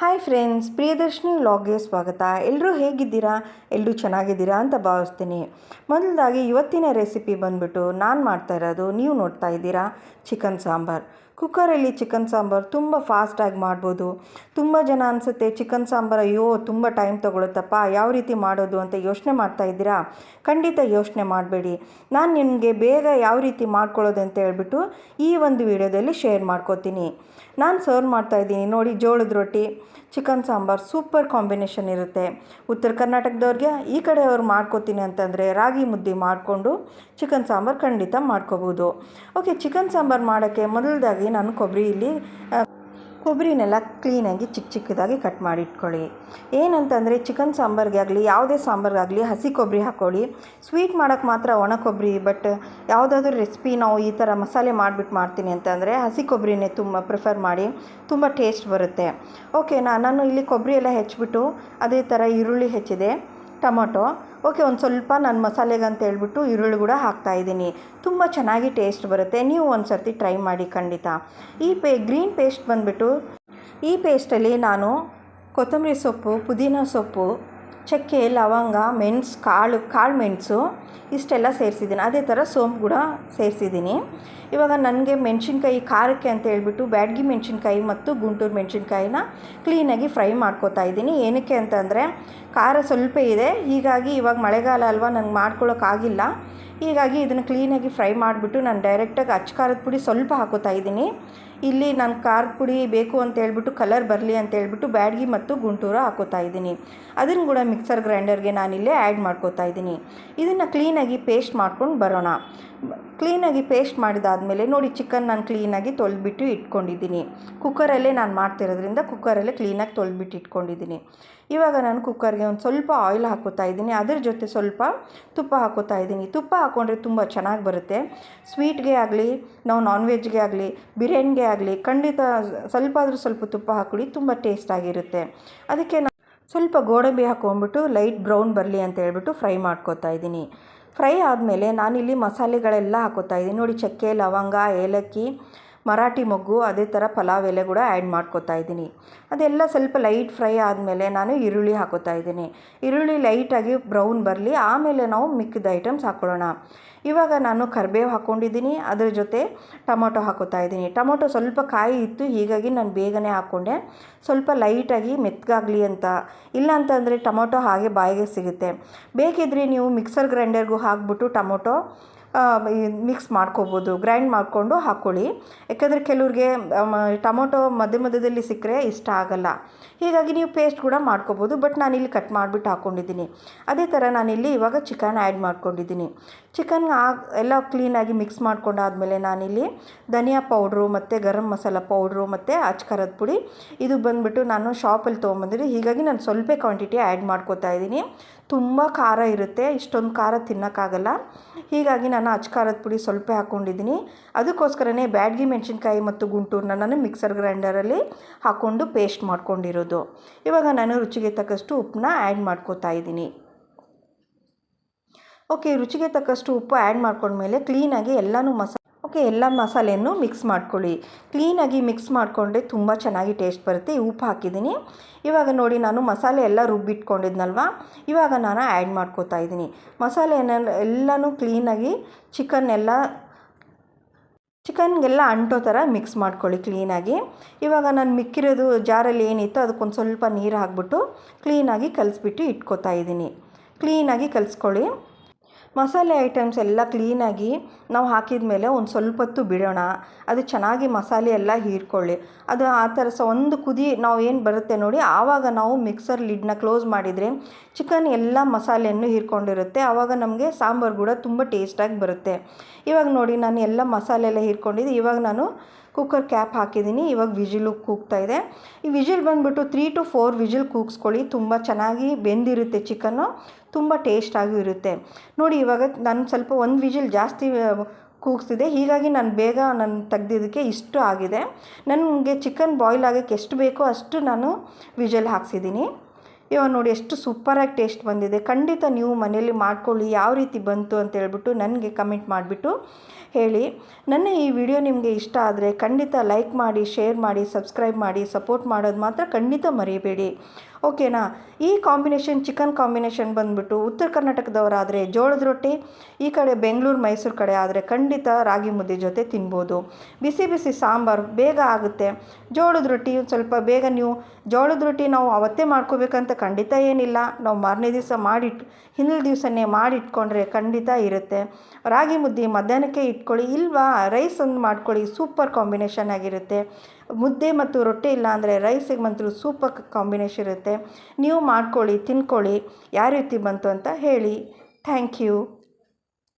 Hi friends Priyadarshini ವ್ಲಾಗ್ಗೆ ಸ್ವಾಗತ. ಎಲ್ಲರೂ ಹೇಗಿದ್ದೀರಾ? ಎಲ್ಲರೂ ಚೆನ್ನಾಗಿದ್ದೀರಾ ಅಂತ ಭಾವಿಸ್ತೀನಿ. ಮೊದಲದಾಗಿ ಇವತ್ತಿನ ರೆಸಿಪಿ ಬಂದುಬಿಟ್ಟು ನಾನು ಮಾಡ್ತಾ ಇರೋದು ನೀವು ನೋಡ್ತಾ ಇದ್ದೀರಾ? ಚಿಕನ್ ಸಾಂಬಾರ್. ಕುಕ್ಕರಲ್ಲಿ ಚಿಕನ್ ಸಾಂಬಾರು ತುಂಬ ಫಾಸ್ಟಾಗಿ ಮಾಡ್ಬೋದು. ತುಂಬ ಜನ ಅನಿಸುತ್ತೆ ಚಿಕನ್ ಸಾಂಬಾರು ಅಯ್ಯೋ, ತುಂಬ ಟೈಮ್ ತೊಗೊಳುತ್ತಪ್ಪ, ಯಾವ ರೀತಿ ಮಾಡೋದು? ಅಂತ ಯೋಚನೆ ಮಾಡ್ತಾ ಇದ್ದೀರಾ? ಖಂಡಿತ ಯೋಚನೆ ಮಾಡಬೇಡಿ. ನಾನು ನಿಮಗೆ ಬೇಗ ಯಾವ ರೀತಿ ಮಾಡ್ಕೊಳ್ಳೋದು ಅಂತ ಹೇಳ್ಬಿಟ್ಟು ಈ ಒಂದು ವಿಡಿಯೋದಲ್ಲಿ ಶೇರ್ ಮಾಡ್ಕೋತೀನಿ. ನಾನು ಸರ್ವ್ ಮಾಡ್ತಾ ಇದ್ದೀನಿ. ನೋಡಿ, ಜೋಳದ ರೊಟ್ಟಿ. ಚಿಕನ್ ಸಾಂಬಾರು ಸೂಪರ್ ಕಾಂಬಿನೇಷನ್ ಇರುತ್ತೆ. ಉತ್ತರ ಕರ್ನಾಟಕದವ್ರಿಗೆ ಈ ಕಡೆ ಅವ್ರು ಮಾಡ್ಕೋತೀನಿ ಅಂತಂದರೆ ರಾಗಿ ಮುದ್ದೆ ಮಾಡಿಕೊಂಡು ಚಿಕನ್ ಸಾಂಬಾರು ಖಂಡಿತ ಮಾಡ್ಕೋಬೋದು. ಓಕೆ, ಚಿಕನ್ ಸಾಂಬಾರು ಮಾಡೋಕ್ಕೆ ಮೊದಲದಾಗಿ ನಾನು ಕೊಬ್ಬರಿ ಇಲ್ಲಿ ಕೊಬ್ಬರಿನೆಲ್ಲ ಕ್ಲೀನಾಗಿ ಚಿಕ್ಕ ಚಿಕ್ಕದಾಗಿ ಕಟ್ ಮಾಡಿಟ್ಕೊಳ್ಳಿ ಏನಂತಂದರೆ ಚಿಕನ್ ಸಾಂಬಾರ್ಗೆ ಆಗಲಿ, ಯಾವುದೇ ಸಾಂಬಾರಿಗಾಗಲಿ ಹಸಿ ಕೊಬ್ಬರಿ ಹಾಕ್ಕೊಳ್ಳಿ. ಸ್ವೀಟ್ ಮಾಡೋಕ್ಕೆ ಮಾತ್ರ ಒಣ ಕೊಬ್ಬರಿ ಬಟ್ ಯಾವುದಾದ್ರೂ ರೆಸಿಪಿ ನಾವು ಈ ಥರ ಮಸಾಲೆ ಮಾಡಿಬಿಟ್ಟು ಮಾಡ್ತೀನಿ ಅಂತಂದರೆ ಹಸಿ ಕೊಬ್ಬರಿನೇ ತುಂಬ ಪ್ರಿಫರ್ ಮಾಡಿ ತುಂಬ ಟೇಸ್ಟ್ ಬರುತ್ತೆ. ಓಕೆ ನಾನು ಇಲ್ಲಿ ಕೊಬ್ಬರಿ ಎಲ್ಲ ಹೆಚ್ಚಿಬಿಟ್ಟು ಅದೇ ಥರ ಈರುಳ್ಳಿ ಹೆಚ್ಚಿದೆ. ಟೊಮೊಟೊ. ಓಕೆ, ಒಂದು ಸ್ವಲ್ಪ ನಾನು ಮಸಾಲೆಗೆ ಅಂತ ಹೇಳ್ಬಿಟ್ಟು ಈರುಳ್ಳಿ ಕೂಡ ಹಾಕ್ತಾ ಇದ್ದೀನಿ. ತುಂಬ ಚೆನ್ನಾಗಿ ಟೇಸ್ಟ್ ಬರುತ್ತೆ. ನೀವು ಒಂದು ಸರ್ತಿ ಟ್ರೈ ಮಾಡಿ ಖಂಡಿತ. ಈ ಪೇ, ಗ್ರೀನ್ ಪೇಸ್ಟ್ ಬಂದುಬಿಟ್ಟು ಈ ಪೇಸ್ಟಲ್ಲಿ ನಾನು ಕೊತ್ತಂಬರಿ ಸೊಪ್ಪು, ಪುದೀನ ಸೊಪ್ಪು ಚಕ್ಕೆ, ಲವಂಗ, ಮೆಣಸು, ಕಾಳು ಕಾಳು ಮೆಣಸು ಇಷ್ಟೆಲ್ಲ ಸೇರಿಸಿದ್ದೀನಿ. ಅದೇ ಥರ ಸೋಂಪು ಕೂಡ ಸೇರಿಸಿದ್ದೀನಿ. ಇವಾಗ ನನಗೆ ಮೆಣಸಿನ್ಕಾಯಿ, ಖಾರಕ್ಕೆ ಅಂತ ಹೇಳ್ಬಿಟ್ಟು ಬ್ಯಾಡಗಿ ಮೆಣಸಿನ್ಕಾಯಿ ಮತ್ತು ಗುಂಟೂರು ಮೆಣಸಿನ್ಕಾಯಿನ ಕ್ಲೀನಾಗಿ ಫ್ರೈ ಮಾಡ್ಕೋತಾ ಇದ್ದೀನಿ. ಏನಕ್ಕೆ ಅಂತಂದರೆ ಖಾರ ಸ್ವಲ್ಪ ಇದೆ. ಹೀಗಾಗಿ ಇವಾಗ ಮಳೆಗಾಲ ಅಲ್ವಾ, ನಂಗೆ ಮಾಡ್ಕೊಳ್ಳೋಕ್ಕಾಗಿಲ್ಲ ಹೀಗಾಗಿ ಇದನ್ನು ಕ್ಲೀನಾಗಿ ಫ್ರೈ ಮಾಡಿಬಿಟ್ಟು ನಾನು ಡೈರೆಕ್ಟಾಗಿ ಅಚ್ಚ ಖಾರದ ಪುಡಿ ಸ್ವಲ್ಪ ಹಾಕೋತಾ ಇದ್ದೀನಿ. ಇಲ್ಲಿ ನಾನು ಖಾರದ ಪುಡಿ ಬೇಕು ಅಂತ ಹೇಳ್ಬಿಟ್ಟು ಕಲರ್ ಬರಲಿ ಅಂತ ಹೇಳ್ಬಿಟ್ಟು ಬ್ಯಾಡಗಿ ಮತ್ತು ಗುಂಟೂರು ಹಾಕೋತಾ ಇದ್ದೀನಿ. ಅದನ್ನು ಕೂಡ ಮಿಕ್ಸರ್ ಗ್ರೈಂಡರ್ಗೆ ನಾನಿಲ್ಲೇ ಆ್ಯಡ್ ಮಾಡ್ಕೋತಾ ಇದ್ದೀನಿ. ಇದನ್ನು ಕ್ಲೀನಾಗಿ ಪೇಸ್ಟ್ ಮಾಡ್ಕೊಂಡು ಬರೋಣ. ಕ್ಲೀನಾಗಿ ಪೇಸ್ಟ್ ಮಾಡಿದಾದಮೇಲೆ ನೋಡಿ ಚಿಕನ್ ನಾನು ಕ್ಲೀನಾಗಿ ತೊಳೆದ್ಬಿಟ್ಟು ಇಟ್ಕೊಂಡಿದ್ದೀನಿ. ಕುಕ್ಕರಲ್ಲೇ ನಾನು ಮಾಡ್ತಿರೋದ್ರಿಂದ ಕುಕ್ಕರಲ್ಲೇ ಕ್ಲೀನಾಗಿ ತೊಳೆದ್ಬಿಟ್ಟು ಇಟ್ಕೊಂಡಿದ್ದೀನಿ. ಇವಾಗ ನಾನು ಕುಕ್ಕರ್ಗೆ ಒಂದು ಸ್ವಲ್ಪ ಆಯಿಲ್ ಹಾಕೋತಾ ಇದ್ದೀನಿ. ಅದ್ರ ಜೊತೆ ಸ್ವಲ್ಪ ತುಪ್ಪ ಹಾಕೋತಾ ಇದ್ದೀನಿ. ತುಪ್ಪ ಹಾಕ್ಕೊಂಡ್ರೆ ತುಂಬ ಚೆನ್ನಾಗಿ ಬರುತ್ತೆ. ಸ್ವೀಟ್ಗೆ ಆಗಲಿ, ನಾವು ನಾನ್ ವೆಜ್ಗೆ ಆಗಲಿ ಬಿರಿಯಾನಿಗೆ ಆಗಲಿ, ಖಂಡಿತ ಸ್ವಲ್ಪ ಆದರೂ ಸ್ವಲ್ಪ ತುಪ್ಪ ಹಾಕೊಳ್ಳಿ ತುಂಬ ಟೇಸ್ಟಾಗಿರುತ್ತೆ ಅದಕ್ಕೆ ನಾನು ಸ್ವಲ್ಪ ಗೋಡಂಬಿ ಹಾಕೊಂಡ್ಬಿಟ್ಟು ಲೈಟ್ ಬ್ರೌನ್ ಬರಲಿ ಅಂತ ಹೇಳ್ಬಿಟ್ಟು ಫ್ರೈ ಮಾಡ್ಕೋತಾ ಇದ್ದೀನಿ. ಫ್ರೈ ಆದಮೇಲೆ ನಾನಿಲ್ಲಿ ಮಸಾಲೆಗಳೆಲ್ಲ ಹಾಕೋತಾ ಇದ್ದೀನಿ. ನೋಡಿ, ಚಕ್ಕೆ, ಲವಂಗ, ಏಲಕ್ಕಿ, ಮರಾಠಿ ಮೊಗ್ಗು, ಅದೇ ಥರ ಪಲಾವ್ ಎಲೆ ಕೂಡ ಆ್ಯಡ್ ಮಾಡ್ಕೋತಾ ಇದ್ದೀನಿ. ಅದೆಲ್ಲ ಸ್ವಲ್ಪ ಲೈಟ್ ಫ್ರೈ ಆದಮೇಲೆ ನಾನು ಈರುಳ್ಳಿ ಹಾಕೋತಾ ಇದ್ದೀನಿ. ಈರುಳ್ಳಿ ಲೈಟಾಗಿ ಬ್ರೌನ್ ಬರಲಿ, ಆಮೇಲೆ ನಾವು ಮಿಕ್ಕಿದ ಐಟಮ್ಸ್ ಹಾಕ್ಕೊಳ್ಳೋಣ. ಇವಾಗ ನಾನು ಕರಿಬೇವು ಹಾಕ್ಕೊಂಡಿದ್ದೀನಿ ಅದ್ರ ಜೊತೆ ಟೊಮೊಟೊ ಹಾಕೋತಾ ಇದ್ದೀನಿ. ಟೊಮೊಟೊ ಸ್ವಲ್ಪ ಕಾಯಿ ಇತ್ತು, ಹೀಗಾಗಿ ನಾನು ಬೇಗನೆ ಹಾಕ್ಕೊಂಡೆ ಸ್ವಲ್ಪ ಲೈಟಾಗಿ ಮೆತ್ತಗಾಗಲಿ ಅಂತ. ಇಲ್ಲ ಅಂತಂದರೆ ಟೊಮೊಟೊ ಹಾಗೆ ಬಾಯಿಗೆ ಸಿಗುತ್ತೆ. ಬೇಕಿದ್ರೆ ನೀವು ಮಿಕ್ಸರ್ ಗ್ರೈಂಡರ್ಗೂ ಹಾಕ್ಬಿಟ್ಟು ಟೊಮೊಟೊ ಮಿಕ್ಸ್ ಮಾಡ್ಕೋಬೋದು. ಗ್ರೈಂಡ್ ಮಾಡಿಕೊಂಡು ಹಾಕ್ಕೊಳ್ಳಿ ಯಾಕಂದರೆ ಕೆಲವ್ರಿಗೆ ಟೊಮೊಟೊ ಮಧ್ಯ ಮಧ್ಯದಲ್ಲಿ ಸಿಕ್ಕರೆ ಇಷ್ಟ ಆಗಲ್ಲ. ಹೀಗಾಗಿ ನೀವು ಪೇಸ್ಟ್ ಕೂಡ ಮಾಡ್ಕೋಬೋದು. ಬಟ್ ನಾನಿಲ್ಲಿ ಕಟ್ ಮಾಡಿಬಿಟ್ಟು ಹಾಕ್ಕೊಂಡಿದ್ದೀನಿ ಅದೇ ಥರ ನಾನಿಲ್ಲಿ ಇವಾಗ ಚಿಕನ್ ಆ್ಯಡ್ ಮಾಡ್ಕೊಂಡಿದ್ದೀನಿ. ಚಿಕನ್ ಎಲ್ಲ ಕ್ಲೀನಾಗಿ ಮಿಕ್ಸ್ ಮಾಡ್ಕೊಂಡಾದಮೇಲೆ ನಾನಿಲ್ಲಿ ಧನಿಯಾ ಪೌಡ್ರು ಮತ್ತು ಗರಂ ಮಸಾಲ ಪೌಡ್ರು ಮತ್ತು ಅಚ್ಕಾರದ ಪುಡಿ ಇದು ಬಂದುಬಿಟ್ಟು ನಾನು ಶಾಪಲ್ಲಿ ತೊಗೊಂಬಂದಿರಿ ಹೀಗಾಗಿ ನಾನು ಸ್ವಲ್ಪ ಕ್ವಾಂಟಿಟಿ ಆ್ಯಡ್ ಮಾಡ್ಕೋತಾ ಇದ್ದೀನಿ. ತುಂಬ ಖಾರ ಇರುತ್ತೆ. ಇಷ್ಟೊಂದು ಖಾರ ತಿನ್ನೋಕ್ಕಾಗಲ್ಲ. ಹೀಗಾಗಿ ನಾನು ಅಚ್ಕಾರದ ಪುಡಿ ಸ್ವಲ್ಪ ಹಾಕ್ಕೊಂಡಿದ್ದೀನಿ ಅದಕ್ಕೋಸ್ಕರನೇ ಬ್ಯಾಡ್ಗಿ ಮೆಣಸಿನ್ಕಾಯಿ ಮತ್ತು ಗುಂಟೂರನ್ನ ನಾನು ಮಿಕ್ಸರ್ ಗ್ರೈಂಡರಲ್ಲಿ ಹಾಕ್ಕೊಂಡು ಪೇಸ್ಟ್ ಮಾಡ್ಕೊಂಡಿರೋದು. ಇವಾಗ ನಾನು ರುಚಿಗೆ ತಕ್ಕಷ್ಟು ಉಪ್ಪನ್ನ ಆ್ಯಡ್ ಮಾಡ್ಕೋತಾ ಇದ್ದೀನಿ. ಓಕೆ ರುಚಿಗೆ ತಕ್ಕಷ್ಟು ಉಪ್ಪು ಆ್ಯಡ್ ಮಾಡ್ಕೊಂಡ್ಮೇಲೆ ಕ್ಲೀನಾಗಿ ಎಲ್ಲನೂ ಮಸಾ ಓಕೆ ಎಲ್ಲ ಮಸಾಲೆಯನ್ನು ಮಿಕ್ಸ್ ಮಾಡ್ಕೊಳ್ಳಿ. ಕ್ಲೀನಾಗಿ ಮಿಕ್ಸ್ ಮಾಡಿಕೊಂಡ್ರೆ ತುಂಬ ಚೆನ್ನಾಗಿ ಟೇಸ್ಟ್ ಬರುತ್ತೆ. ಉಪ್ಪು ಹಾಕಿದ್ದೀನಿ. ಇವಾಗ ನೋಡಿ ನಾನು ಮಸಾಲೆ ಎಲ್ಲ ರುಬ್ಬಿಟ್ಕೊಂಡಿದ್ನಲ್ವ? ಇವಾಗ ನಾನು ಆ್ಯಡ್ ಮಾಡ್ಕೋತಾ ಇದ್ದೀನಿ. ಮಸಾಲೆನ ಎಲ್ಲನೂ ಕ್ಲೀನಾಗಿ ಚಿಕನ್ ಎಲ್ಲ ಚಿಕನ್ಗೆಲ್ಲ ಅಂಟೋ ಥರ ಮಿಕ್ಸ್ ಮಾಡ್ಕೊಳ್ಳಿ ಕ್ಲೀನಾಗಿ ಇವಾಗ ನಾನು ಮಿಕ್ಕಿರೋದು ಜಾರಲ್ಲಿ ಏನಿತ್ತು ಅದಕ್ಕೊಂದು ಸ್ವಲ್ಪ ನೀರು ಹಾಕ್ಬಿಟ್ಟು ಕ್ಲೀನಾಗಿ ಕಲಿಸ್ಬಿಟ್ಟು ಇಟ್ಕೋತಾ ಇದ್ದೀನಿ. ಕ್ಲೀನಾಗಿ ಕಲಿಸ್ಕೊಳ್ಳಿ. ಮಸಾಲೆ ಐಟಮ್ಸ್ ಎಲ್ಲ ಕ್ಲೀನಾಗಿ ನಾವು ಹಾಕಿದ ಮೇಲೆ ಒಂದು ಸ್ವಲ್ಪ ಹೊತ್ತು ಬಿಡೋಣ. ಅದು ಚೆನ್ನಾಗಿ ಮಸಾಲೆ ಎಲ್ಲ ಹೀರ್ಕೊಳ್ಳಿ. ಅದು ಆ ಥರ ಸಹ ಒಂದು ಕುದಿ ನಾವು ಏನು ಬರುತ್ತೆ ನೋಡಿ, ಆವಾಗ ನಾವು ಮಿಕ್ಸರ್ ಲಿಡ್ನ ಕ್ಲೋಸ್ ಮಾಡಿದರೆ ಚಿಕನ್ ಎಲ್ಲ ಮಸಾಲೆಯನ್ನು ಹೀರ್ಕೊಂಡಿರುತ್ತೆ. ಆವಾಗ ನಮಗೆ ಸಾಂಬಾರು ಕೂಡ ತುಂಬ ಟೇಸ್ಟಾಗಿ ಬರುತ್ತೆ. ಇವಾಗ ನೋಡಿ ನಾನು ಎಲ್ಲ ಮಸಾಲೆ ಎಲ್ಲ ಹೀರ್ಕೊಂಡಿದ್ದು. ಇವಾಗ ನಾನು ಕುಕ್ಕರ್ ಕ್ಯಾಪ್ ಹಾಕಿದ್ದೀನಿ. ಇವಾಗ ವಿಜಿಲು ಕೂಗ್ತಾ ಇದೆ. ಈ ವಿಜಿಲ್ ಬಂದುಬಿಟ್ಟು ತ್ರೀ ಟು ಫೋರ್ ವಿಜಿಲ್ ಕೂಗಿಸ್ಕೊಳ್ಳಿ. ತುಂಬ ಚೆನ್ನಾಗಿ ಬೆಂದಿರುತ್ತೆ ಚಿಕನ್ನು ತುಂಬ ಟೇಸ್ಟಾಗೂ ಇರುತ್ತೆ. ನೋಡಿ, ಇವಾಗ ನಾನು ಸ್ವಲ್ಪ ಒಂದು ವಿಜಿಲ್ ಜಾಸ್ತಿ ಕೂಗಿಸಿದೆ. ಹೀಗಾಗಿ ನಾನು ಬೇಗ ನಾನು ತೆಗ್ದಿದ್ದಕ್ಕೆ ಇಷ್ಟು ಆಗಿದೆ. ನನಗೆ ಚಿಕನ್ ಬಾಯ್ಲ್ ಆಗೋಕ್ಕೆ ಎಷ್ಟು ಬೇಕೋ ಅಷ್ಟು ನಾನು ವಿಜಲ್ ಹಾಕ್ಸಿದ್ದೀನಿ. ಇವಾಗ ನೋಡಿ ಎಷ್ಟು ಸೂಪರಾಗಿ ಟೇಸ್ಟ್ ಬಂದಿದೆ. ಖಂಡಿತ ನೀವು ಮನೇಲಿ ಮಾಡ್ಕೊಳ್ಳಿ, ಯಾವ ರೀತಿ ಬಂತು ಅಂತ ಹೇಳ್ಬಿಟ್ಟು ನನಗೆ ಕಮೆಂಟ್ ಮಾಡಿಬಿಟ್ಟು ಹೇಳಿ. ನನ್ನ ಈ ವಿಡಿಯೋ ನಿಮಗೆ ಇಷ್ಟ ಆದರೆ ಖಂಡಿತ ಲೈಕ್ ಮಾಡಿ, ಶೇರ್ ಮಾಡಿ, ಸಬ್ಸ್ಕ್ರೈಬ್ ಮಾಡಿ, ಸಪೋರ್ಟ್ ಮಾಡೋದು ಮಾತ್ರ ಖಂಡಿತ ಮರಿಬೇಡಿ. ಓಕೆನಾ? ಈ ಕಾಂಬಿನೇಷನ್, ಚಿಕನ್ ಕಾಂಬಿನೇಷನ್ ಬಂದುಬಿಟ್ಟು ಉತ್ತರ ಕರ್ನಾಟಕದವರಾದರೆ ಜೋಳದ ರೊಟ್ಟಿ, ಈ ಕಡೆ ಬೆಂಗಳೂರು, ಮೈಸೂರು ಕಡೆ ಆದರೆ ಖಂಡಿತ ರಾಗಿ ಮುದ್ದೆ ಜೊತೆ ತಿನ್ಬೋದು. ಬಿಸಿ ಬಿಸಿ ಸಾಂಬಾರು ಬೇಗ ಆಗುತ್ತೆ. ಜೋಳದ ರೊಟ್ಟಿ ಸ್ವಲ್ಪ ಬೇಗ ನೀವು, ಜೋಳದ ರೊಟ್ಟಿ ನಾವು ಅವತ್ತೇ ಮಾಡ್ಕೋಬೇಕಂತ ಖಂಡಿತ ಏನಿಲ್ಲ. ನಾವು ಮಾರನೇ ದಿವಸ ಮಾಡಿಟ್ಟು ಹಿಂದಿನ ದಿವಸನೇ ಮಾಡಿಟ್ಕೊಂಡ್ರೆ ಖಂಡಿತ ಇರುತ್ತೆ. ರಾಗಿ ಮುದ್ದೆ ಮಧ್ಯಾಹ್ನಕ್ಕೆ ಇಟ್ಕೊಳ್ಳಿ, ಇಲ್ವಾ ರೈಸ್ ಒಂದು ಮಾಡ್ಕೊಳ್ಳಿ, ಸೂಪರ್ ಕಾಂಬಿನೇಷನ್ ಆಗಿರುತ್ತೆ. ಮುದ್ದೆ ಮತ್ತು ರೊಟ್ಟಿ ಇಲ್ಲ ಅಂದರೆ ರೈಸಿಗೆ ಮಂತ್ರ ಸೂಪರ್ ಕಾಂಬಿನೇಷನ್ ಇರುತ್ತೆ. ನೀವು ಮಾಡ್ಕೊಳ್ಳಿ ತಿನ್ಕೊಳ್ಳಿ ಯಾವ ರೀತಿ ಬಂತು ಅಂತ ಹೇಳಿ. Thank you.